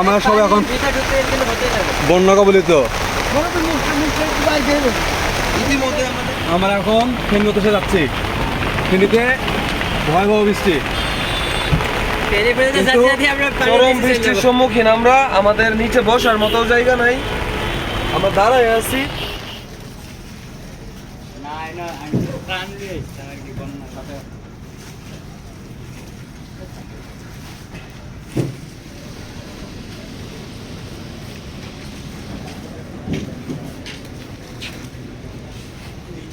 আমরা সব এখন বন্য কবলিত ইতিমধ্যে আমরা এখন ফেনী উদ্দেশ্যে যাচ্ছি। ফেনীতে ভয়াবহ বৃষ্টি। চরম বৃষ্টির সম্মুখীন আমরা আমাদের নিচে বসার মতো জায়গা নাই। আমরা দাঁড়ায় আছি।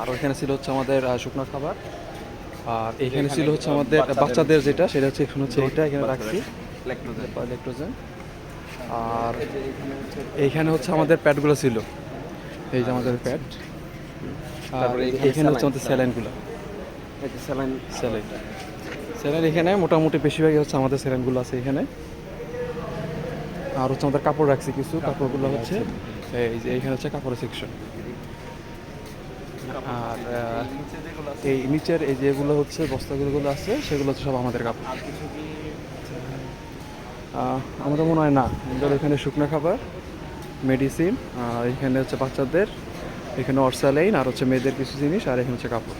আর ওইখানে ছিল হচ্ছে আমাদের শুকনো খাবার। আর এখানে ছিল হচ্ছে আমাদের বাচ্চাদের যেটা সেটা হচ্ছে এখানে হচ্ছে এটা এখানে রাখছি। ইলেকট্রোজেন আর এইখানে হচ্ছে আমাদের প্যাডগুলো ছিল। এই যে আমাদের প্যাড আর এখানে এখানে হচ্ছে আমাদের স্যালাইনগুলো। স্যালাইন। স্যালাইন। স্যালাইন এখানে মোটামুটি বেশিরভাগই হচ্ছে আমাদের স্যালাইনগুলো আছে এখানে। আর হচ্ছে আমাদের কাপড় রাখছি কিছু কাপড়গুলো হচ্ছে এই যে এইখানে হচ্ছে কাপড়ের সেকশন আর এই নিচের এই যেগুলো হচ্ছে বস্তাগুলো আছে, সেগুলো হচ্ছে সব আমাদের কাপড়। আমাদের মনে হয় না। আমাদের এখানে শুকনো খাবার মেডিসিন এখানে হচ্ছে বাচ্চাদের, এখানে অর্সালাইন, আর হচ্ছে মেয়েদের কিছু জিনিস, আর এখানে হচ্ছে কাপড়।